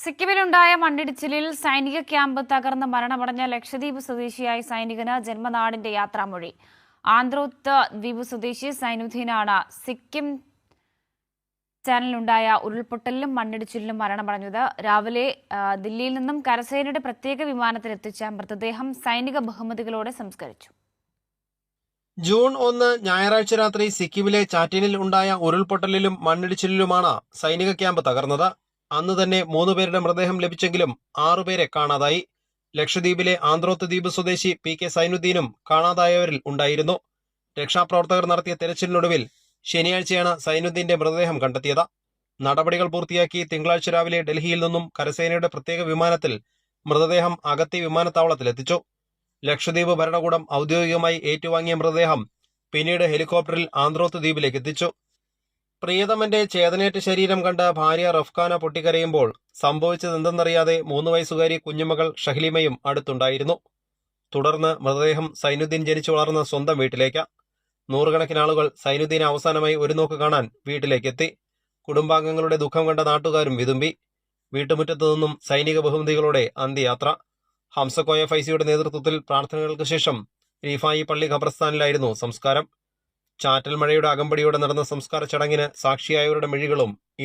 സിക്കിമിലുണ്ടായ മണ്ണിടിച്ചിലിൽ സൈനിക ക്യാമ്പ് തകർന്ന് മരണമടഞ്ഞ ലക്ഷദ്വീപ് സ്വദേശിയായ സൈനികന് ജന്മനാടിന്റെ യാത്രാമൊഴി. ആന്ധ്രോത്ത് ദ്വീപ് സ്വദേശി സൈനുദ്ദീനാണ് സിക്കിം ചാനലിലുണ്ടായ ഉരുൾപൊട്ടലിലും മണ്ണിടിച്ചിലിലും മരണമടഞ്ഞത്. രാവിലെ ദില്ലിയിൽ നിന്നും കരസേനയുടെ പ്രത്യേക വിമാനത്തിൽ എത്തിച്ച മൃതദേഹം സൈനിക ബഹുമതികളോടെ സംസ്കരിച്ചു. ജൂൺ ഒന്ന് ഞായറാഴ്ച രാത്രി സിക്കിമിലെ ചാറ്റിനിൽ ഉണ്ടായ ഉരുൾപൊട്ടലിലും മണ്ണിടിച്ചിലിലുമാണ് സൈനിക ക്യാമ്പ് തകർന്നത്. അന്ന് തന്നെ മൂന്ന് പേരുടെ മൃതദേഹം ലഭിച്ചെങ്കിലും ആറുപേരെ കാണാതായി. ലക്ഷദ്വീപിലെ ആന്ത്രോത്ത് ദ്വീപ് സ്വദേശി പി കെ സൈനുദ്ദീനും കാണാതായവരിൽ ഉണ്ടായിരുന്നു. രക്ഷാപ്രവർത്തകർ നടത്തിയ തെരച്ചിലിനൊടുവിൽ ശനിയാഴ്ചയാണ് സൈനുദ്ദീന്റെ മൃതദേഹം കണ്ടെത്തിയത്. നടപടികൾ പൂർത്തിയാക്കി തിങ്കളാഴ്ച രാവിലെ ഡൽഹിയിൽ നിന്നും കരസേനയുടെ പ്രത്യേക വിമാനത്തിൽ മൃതദേഹം അഗത്തി വിമാനത്താവളത്തിലെത്തിച്ചു ലക്ഷദ്വീപ് ഭരണകൂടം ഔദ്യോഗികമായി ഏറ്റുവാങ്ങിയ മൃതദേഹം പിന്നീട് ഹെലികോപ്റ്ററിൽ ആന്ത്രോത്ത് ദ്വീപിലേക്ക് എത്തിച്ചു. പ്രിയതമന്റെ ചേതനേറ്റ ശരീരം കണ്ട ഭാര്യ റഫ്ഖാന പൊട്ടിക്കരയുമ്പോൾ സംഭവിച്ചതെന്തെന്നറിയാതെ മൂന്ന് വയസ്സുകാരി കുഞ്ഞുമകൾ ഷഹ്ലിമയും അടുത്തുണ്ടായിരുന്നു. തുടർന്ന് മൃതദേഹം സൈനുദ്ദീൻ ജനിച്ചു വളർന്ന സ്വന്തം വീട്ടിലേക്ക്. നൂറുകണക്കിന് ആളുകൾ സൈനുദ്ദീനെ അവസാനമായി ഒരു നോക്ക് കാണാൻ വീട്ടിലേക്കെത്തി. കുടുംബാംഗങ്ങളുടെ ദുഃഖം കണ്ട നാട്ടുകാരും വിതുമ്പി. വീട്ടുമുറ്റത്തു നിന്നും സൈനിക ബഹുമതികളോടെ അന്ത്യയാത്ര. ഹംസക്കോയ ഫൈസിയുടെ നേതൃത്വത്തിൽ പ്രാർത്ഥനകൾക്ക് ശേഷം റീഫായി പള്ളി ഖബർസ്ഥാനിലായിരുന്നു സംസ്കാരം. ചാറ്റൽ മഴയുടെ അകമ്പടിയോടെ നടന്ന സംസ്കാര ചടങ്ങിന് സാക്ഷിയായവരുടെ മിഴികളും